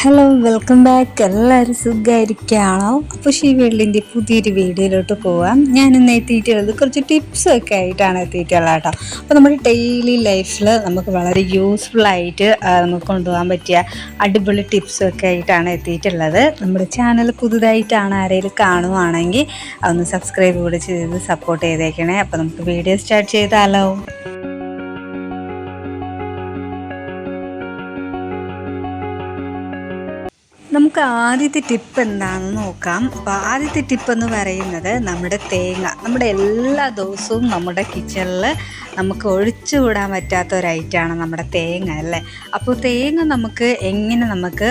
Hello welcome back എല്ലാവരും സുഖമായിരിക്കുകയാണോ? അപ്പോൾ ഷീവേളിന്റെ പുതിയൊരു വീഡിയോയിലോട്ട് പോവാം. ഞാൻ ഇന്ന് എത്തിയിട്ടുള്ളത് കുറച്ച് ടിപ്സൊക്കെ ആയിട്ടാണ് എത്തിയിട്ടുള്ളത് കേട്ടോ. അപ്പോൾ നമ്മുടെ ഡെയിലി ലൈഫിൽ നമുക്ക് വളരെ യൂസ്ഫുൾ ആയിട്ട് നമുക്ക് കൊണ്ടുപോകാൻ പറ്റിയ അടിപൊളി ടിപ്സൊക്കെ ആയിട്ടാണ് എത്തിയിട്ടുള്ളത്. നമ്മുടെ ചാനൽ പുതുതായിട്ടാണ് ആരെങ്കിലും കാണുവാണെങ്കിൽ ഒന്ന് സബ്സ്ക്രൈബ് കൂടെ ചെയ്ത് സപ്പോർട്ട് ചെയ്തേക്കണേ. അപ്പോൾ നമുക്ക് വീഡിയോ സ്റ്റാർട്ട് ചെയ്താലോ. നമുക്ക് ആദ്യത്തെ ടിപ്പ് എന്താണെന്ന് നോക്കാം. അപ്പോൾ ആദ്യത്തെ ടിപ്പ് എന്ന് പറയുന്നത് നമ്മുടെ തേങ്ങ. നമ്മുടെ എല്ലാ ദിവസവും നമ്മുടെ കിച്ചണിൽ നമുക്ക് ഒഴിച്ചുകൂടാൻ പറ്റാത്ത ഒരു ഐറ്റമാണ് നമ്മുടെ തേങ്ങ അല്ലേ? അപ്പോൾ തേങ്ങ നമുക്ക് എങ്ങനെ നമുക്ക്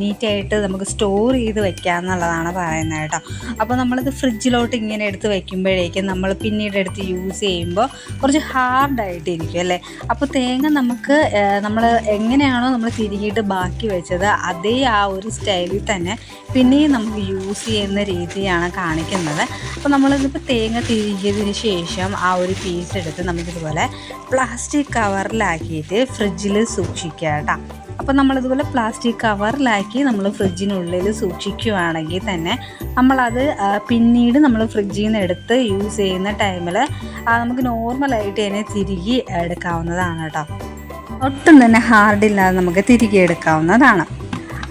നീറ്റായിട്ട് നമുക്ക് സ്റ്റോർ ചെയ്ത് വെക്കാം എന്നുള്ളതാണ് പറയുന്നത് കേട്ടോ. അപ്പോൾ നമ്മളിത് ഫ്രിഡ്ജിലോട്ട് ഇങ്ങനെ എടുത്ത് വെക്കുമ്പോഴേക്കും നമ്മൾ പിന്നീട് എടുത്ത് യൂസ് ചെയ്യുമ്പോൾ കുറച്ച് ഹാർഡായിട്ടിരിക്കും അല്ലേ? അപ്പോൾ തേങ്ങ നമുക്ക് നമ്മൾ എങ്ങനെയാണോ നമ്മൾ തിരികിയിട്ട് ബാക്കി വെച്ചത് അതേ ആ ഒരു സ്റ്റൈലിൽ തന്നെ പിന്നെയും നമുക്ക് യൂസ് ചെയ്യുന്ന രീതിയാണ് കാണിക്കുന്നത്. അപ്പോൾ നമ്മളിതിപ്പോൾ തേങ്ങ തിരികിയതിന് ശേഷം ആ ഒരു പീസ് എടുത്ത് നമുക്കിതുപോലെ പ്ലാസ്റ്റിക് കവറിലാക്കിയിട്ട് ഫ്രിഡ്ജിൽ സൂക്ഷിക്കുക കേട്ടോ. അപ്പോൾ നമ്മളിതുപോലെ പ്ലാസ്റ്റിക് കവറിലാക്കി നമ്മൾ ഫ്രിഡ്ജിനുള്ളിൽ സൂക്ഷിക്കുകയാണെങ്കിൽ തന്നെ നമ്മളത് പിന്നീട് നമ്മൾ ഫ്രിഡ്ജിൽ നിന്ന് എടുത്ത് യൂസ് ചെയ്യുന്ന ടൈമിൽ നമുക്ക് നോർമലായിട്ട് തന്നെ തിരികെ എടുക്കാവുന്നതാണ് കേട്ടോ. ഒട്ടും തന്നെ ഹാർഡില്ലാതെ നമുക്ക് തിരികെ എടുക്കാവുന്നതാണ്.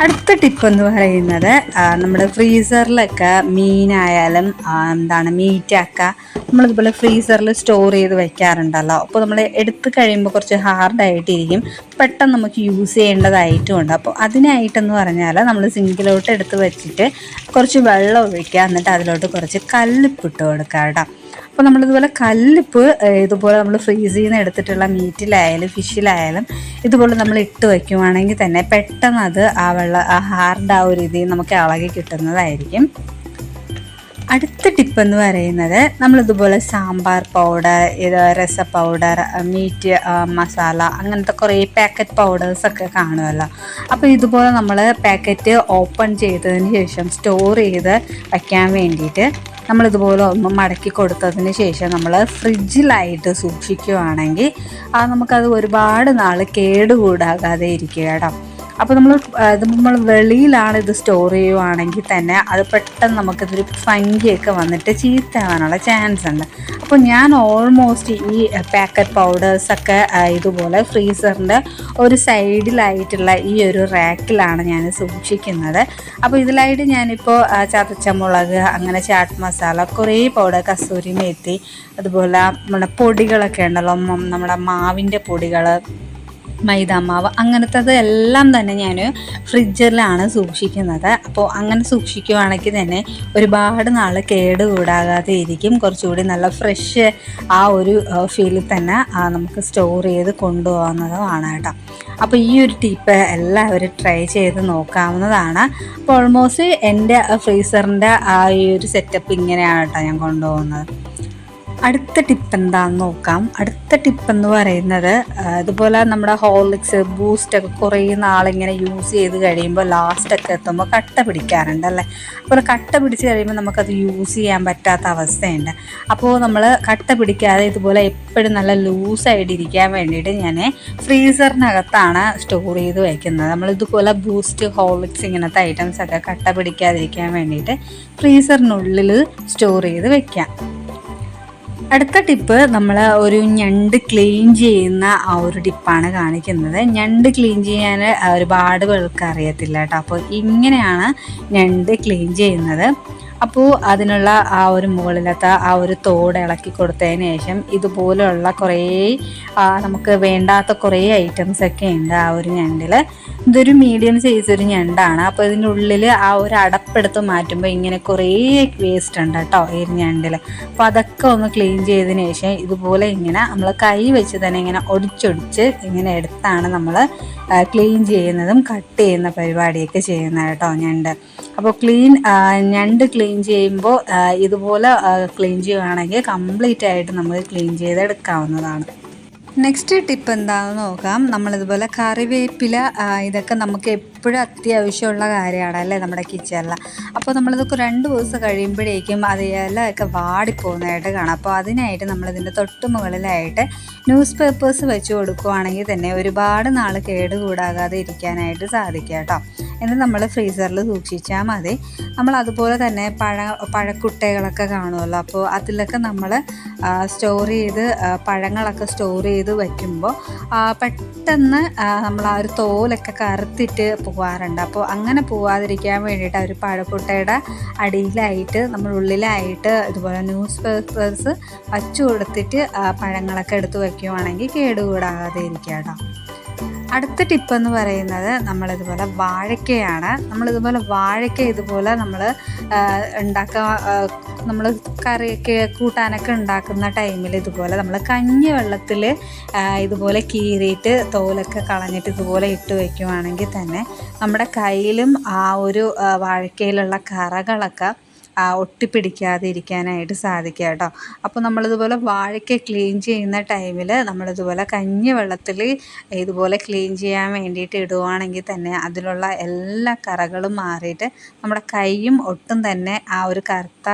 അടുത്ത ടിപ്പ് എന്ന് പറയുന്നത് നമ്മുടെ ഫ്രീസറിലൊക്കെ മീനായാലും എന്താണ് മീറ്റൊക്കെ നമ്മളിതുപോലെ ഫ്രീസറിൽ സ്റ്റോർ ചെയ്ത് വെക്കാറുണ്ടല്ലോ. അപ്പോൾ നമ്മൾ എടുത്തു കഴിയുമ്പോൾ കുറച്ച് ഹാർഡായിട്ടിരിക്കും പെട്ടെന്ന് നമുക്ക് യൂസ് ചെയ്യേണ്ടതായിട്ടും ഉണ്ട്. അപ്പോൾ അതിനായിട്ടെന്ന് പറഞ്ഞാൽ നമ്മൾ സിങ്കിലോട്ട് എടുത്ത് വെച്ചിട്ട് കുറച്ച് വെള്ളം ഒഴിക്കുക. എന്നിട്ട് അതിലോട്ട് കുറച്ച് കല്ലിപ്പിട്ട് കൊടുക്കുക കേട്ടോ. അപ്പോൾ നമ്മളിതുപോലെ കല്ലിപ്പ് ഇതുപോലെ നമ്മൾ ഫ്രീസ് ചെയ്യുന്ന എടുത്തിട്ടുള്ള മീറ്റിലായാലും ഫിഷിലായാലും ഇതുപോലെ നമ്മൾ ഇട്ട് വയ്ക്കുവാണെങ്കിൽ തന്നെ പെട്ടെന്ന് അത് ആ വെള്ള ആ ഹാർഡ് ആ ഒരു രീതിയിൽ നമുക്ക് ഇളകി കിട്ടുന്നതായിരിക്കും. അടുത്ത ടിപ്പ് എന്ന് പറയുന്നത് നമ്മളിതുപോലെ സാമ്പാർ പൗഡർ ഇത് രസ പൗഡർ മീറ്റ് മസാല അങ്ങനത്തെ കുറേ പാക്കറ്റ് പൗഡേഴ്സൊക്കെ കാണുമല്ലോ അപ്പോൾ ഇതുപോലെ നമ്മൾ പാക്കറ്റ് ഓപ്പൺ ചെയ്തതിന് ശേഷം സ്റ്റോർ ചെയ്ത് വയ്ക്കാൻ വേണ്ടിയിട്ട് നമ്മളിതുപോലെ ഒന്ന് മടക്കി കൊടുത്തതിന് ശേഷം നമ്മൾ ഫ്രിഡ്ജിലായിട്ട് സൂക്ഷിക്കുകയാണെങ്കിൽ ആ നമുക്കത് ഒരുപാട് നാൾ കേടുകൂടാകാതെ ഇരിക്കുക കേട്ടോ. അപ്പോൾ നമ്മൾ ഇത് നമ്മൾ വെളിയിലാണ് ഇത് സ്റ്റോർ ചെയ്യുവാണെങ്കിൽ തന്നെ അത് പെട്ടെന്ന് നമുക്കിതൊരു ഫങ്കിയൊക്കെ വന്നിട്ട് ചീത്തയാവാനുള്ള ചാൻസ് ഉണ്ട്. അപ്പോൾ ഞാൻ ഓൾമോസ്റ്റ് ഈ പാക്കറ്റ് പൗഡേഴ്സൊക്കെ ഇതുപോലെ ഫ്രീസറിന്റെ ഒരു സൈഡിലായിട്ടുള്ള ഈ ഒരു റാക്കിലാണ് ഞാൻ സൂക്ഷിക്കുന്നത്. അപ്പോൾ ഇതിലായിട്ട് ഞാനിപ്പോൾ ആ, ചതച്ച മുളക് അങ്ങനെ ചാട്ട് മസാല കുറേ പൗഡർ കസൂരി മേത്തി അതുപോലെ നമ്മുടെ പൊടികളൊക്കെ ഉണ്ടല്ലോ നമ്മുടെ മാവിന്റെ പൊടികൾ മൈദാമാവ് അങ്ങനത്തത് എല്ലാം തന്നെ ഞാൻ ഫ്രിഡ്ജിലാണ് സൂക്ഷിക്കുന്നത്. അപ്പോൾ അങ്ങനെ സൂക്ഷിക്കുവാണെങ്കിൽ തന്നെ ഒരുപാട് നാൾ കേട് കൂടാകാതെ ഇരിക്കും. കുറച്ചുകൂടി നല്ല ഫ്രഷ് ആ ഒരു ഫീലിൽ തന്നെ നമുക്ക് സ്റ്റോർ ചെയ്ത് കൊണ്ടുപോകുന്നതുമാണ് കേട്ടോ അപ്പോൾ ഈ ഒരു ടിപ്പ് എല്ലാവരും ട്രൈ ചെയ്ത് നോക്കാവുന്നതാണ്. അപ്പോൾ ഓൾമോസ്റ്റ് എന്റെ ഫ്രീസറിന്റെ ആ ഈ ഒരു സെറ്റപ്പ് ഇങ്ങനെയാണ് കേട്ടോ ഞാൻ കൊണ്ടുപോകുന്നത്. അടുത്ത ടിപ്പ് എന്താണെന്ന് നോക്കാം. അടുത്ത ടിപ്പ് എന്ന് പറയുന്നത് ഇതുപോലെ നമ്മുടെ ഹോർലിക്സ് ബൂസ്റ്റ് ഒക്കെ കുറേ നാളിങ്ങനെ യൂസ് ചെയ്ത് കഴിയുമ്പോൾ ലാസ്റ്റൊക്കെ എത്തുമ്പോൾ കട്ട പിടിക്കാറുണ്ട് അല്ലേ? അപ്പോൾ കട്ട പിടിച്ച് കഴിയുമ്പോൾ നമുക്കത് യൂസ് ചെയ്യാൻ പറ്റാത്ത അവസ്ഥയുണ്ട്. അപ്പോൾ നമ്മൾ കട്ട പിടിക്കാതെ ഇതുപോലെ എപ്പോഴും നല്ല ലൂസായിട്ട് ഇരിക്കാൻ വേണ്ടിയിട്ട് ഞാൻ ഫ്രീസറിനകത്താണ് സ്റ്റോർ ചെയ്ത് വയ്ക്കുന്നത് നമ്മൾ ഇതുപോലെ ബൂസ്റ്റ് ഹോർലിക്സ് ഇങ്ങനത്തെ ഐറ്റംസ് ഒക്കെ കട്ട പിടിക്കാതിരിക്കാൻ വേണ്ടിയിട്ട് ഫ്രീസറിനുള്ളിൽ സ്റ്റോർ ചെയ്ത് വെക്കാം. അടുത്ത ടിപ്പ് നമ്മൾ ഒരു ഞണ്ട് ക്ലീൻ ചെയ്യുന്ന ആ ഒരു ടിപ്പാണ് കാണിക്കുന്നത്. ഞണ്ട് ക്ലീൻ ചെയ്യാൻ ഒരുപാട് പേർക്ക് അറിയത്തില്ല കേട്ടോ. അപ്പോൾ ഇങ്ങനെയാണ് ഞണ്ട് ക്ലീൻ ചെയ്യുന്നത്. അപ്പോൾ അതിനുള്ള ആ ഒരു മുകളിലത്തെ ആ ഒരു തോട് ഇളക്കി കൊടുത്തതിന് ശേഷം ഇതുപോലെയുള്ള കുറേ നമുക്ക് വേണ്ടാത്ത കുറേ ഐറ്റംസ് ഒക്കെ ഉണ്ട് ആ ഒരു ഞണ്ടിൽ ഇതൊരു മീഡിയം സൈസ് ഒരു ഞണ്ടാണ്. അപ്പോൾ ഇതിന്റെ ഉള്ളിൽ ആ ഒരു അടപ്പെടുത്ത് മാറ്റുമ്പോൾ ഇങ്ങനെ കുറേ വേസ്റ്റ് ഉണ്ട് കേട്ടോ ഈ ഞണ്ടിൽ അപ്പോൾ അതൊക്കെ ഒന്ന് ക്ലീൻ ചെയ്തതിന് ശേഷം ഇതുപോലെ ഇങ്ങനെ നമ്മൾ കൈ വെച്ച് തന്നെ ഇങ്ങനെ ഒടിച്ചൊടിച്ച് ഇങ്ങനെ എടുത്താണ് നമ്മൾ ക്ലീൻ ചെയ്യുന്നതും കട്ട് ചെയ്യുന്ന പരിപാടിയൊക്കെ ചെയ്യുന്നത് കേട്ടോ ഞണ്ട്. അപ്പോൾ ക്ലീൻ ഞണ്ട് ക്ലീൻ ചെയ്യുമ്പോൾ ഇതുപോലെ ക്ലീൻ ചെയ്യുകയാണെങ്കിൽ കംപ്ലീറ്റ് ആയിട്ട് നമുക്ക് ക്ലീൻ ചെയ്തെടുക്കാവുന്നതാണ്. നെക്സ്റ്റ് ടിപ്പ് എന്താണെന്ന് നോക്കാം. നമ്മളിതുപോലെ കറിവേപ്പില ഇതൊക്കെ നമുക്ക് എപ്പോഴും അത്യാവശ്യമുള്ള കാര്യമാണ് അല്ലേ നമ്മുടെ കിച്ചണിൽ അപ്പോൾ നമ്മളിതൊക്കെ രണ്ട് ദിവസം കഴിയുമ്പോഴേക്കും അത് ഇലയൊക്കെ വാടിപ്പോകുന്നതായിട്ട് കാണാം. അപ്പോൾ അതിനായിട്ട് നമ്മളിതിന്റെ തൊട്ട് മുകളിലായിട്ട് ന്യൂസ് പേപ്പേഴ്സ് വെച്ച് കൊടുക്കുവാണെങ്കിൽ തന്നെ ഒരുപാട് നാൾ കേടുകൂടാകാതെ ഇരിക്കാനായിട്ട് സാധിക്കാം കേട്ടോ. എന്നിട്ട് നമ്മൾ ഫ്രീസറിൽ സൂക്ഷിച്ചാൽ മതി. നമ്മൾ അതുപോലെ തന്നെ പഴ പഴക്കുട്ടകളൊക്കെ കാണുമല്ലോ അപ്പോൾ അതിലൊക്കെ നമ്മൾ സ്റ്റോർ ചെയ്ത് പഴങ്ങളൊക്കെ സ്റ്റോർ ചെയ്ത് വയ്ക്കുമ്പോൾ പെട്ടെന്ന് നമ്മൾ ആ ഒരു തോലൊക്കെ കറുത്തിട്ട് പോകാറുണ്ട് അപ്പോൾ അങ്ങനെ പോവാതിരിക്കാൻ വേണ്ടിയിട്ട് ആ ഒരു പഴക്കുട്ടയുടെ അടിയിലായിട്ട് നമ്മൾ ഉള്ളിലായിട്ട് ഇതുപോലെ ന്യൂസ് പേപ്പേഴ്സ് വച്ചു കൊടുത്തിട്ട് പഴങ്ങളൊക്കെ എടുത്ത് വയ്ക്കുവാണെങ്കിൽ കേടുകൂടാതെ ഇരിക്കാം കേട്ടോ അടുത്ത ടിപ്പ് എന്ന് പറയുന്നത് നമ്മളിതുപോലെ വാഴയ്ക്കയാണ്. നമ്മളിതുപോലെ വാഴയ്ക്ക ഇതുപോലെ നമ്മൾ ഉണ്ടാക്കുക നമ്മൾ കറിയൊക്കെ കൂട്ടാനൊക്കെ ഉണ്ടാക്കുന്ന ടൈമിൽ ഇതുപോലെ നമ്മൾ കഞ്ഞി വെള്ളത്തിൽ ഇതുപോലെ കീറിയിട്ട് തോലൊക്കെ കളഞ്ഞിട്ട് ഇതുപോലെ ഇട്ട് വയ്ക്കുവാണെങ്കിൽ തന്നെ നമ്മുടെ കയ്യിലും ആ ഒരു വാഴയ്ക്കയിലുള്ള കറകളൊക്കെ ഒട്ടിപ്പിടിക്കാതെ ഇരിക്കാനായിട്ട് സാധിക്കുക കേട്ടോ. അപ്പോൾ നമ്മളിതുപോലെ വാഴയ്ക്ക ക്ലീൻ ചെയ്യുന്ന ടൈമിൽ നമ്മളിതുപോലെ കഞ്ഞി വെള്ളത്തിൽ ഇതുപോലെ ക്ലീൻ ചെയ്യാൻ വേണ്ടിയിട്ട് ഇടുവാണെങ്കിൽ തന്നെ അതിലുള്ള എല്ലാ കറകളും മാറിയിട്ട് നമ്മുടെ കൈയും ഒട്ടും തന്നെ ആ ഒരു കറുത്ത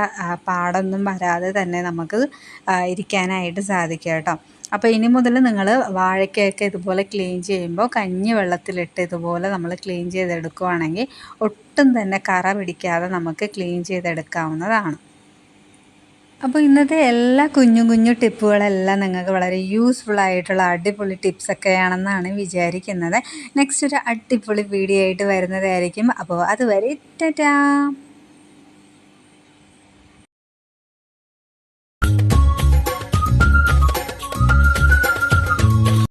പാടൊന്നും വരാതെ തന്നെ നമുക്ക് ഇരിക്കാനായിട്ട് സാധിക്കുക കേട്ടോ. അപ്പോൾ ഇനി മുതൽ നിങ്ങൾ വാഴയ്ക്കയൊക്കെ ഇതുപോലെ ക്ലീൻ ചെയ്യുമ്പോൾ കഞ്ഞി വെള്ളത്തിലിട്ട് ഇതുപോലെ നമ്മൾ ക്ലീൻ ചെയ്തെടുക്കുവാണെങ്കിൽ ഒട്ടും തന്നെ കറ പിടിക്കാതെ നമുക്ക് ക്ലീൻ ചെയ്തെടുക്കാവുന്നതാണ്. അപ്പോൾ ഇന്നത്തെ എല്ലാ കുഞ്ഞു കുഞ്ഞു ടിപ്പുകളെല്ലാം നിങ്ങൾക്ക് വളരെ യൂസ്ഫുൾ ആയിട്ടുള്ള അടിപൊളി ടിപ്സൊക്കെയാണെന്നാണ് വിചാരിക്കുന്നത്. നെക്സ്റ്റ് ഒരു അടിപൊളി വീഡിയോ ആയിട്ട് വരുന്നതായിരിക്കും. അപ്പോൾ അതുവരെ ടാറ്റാ!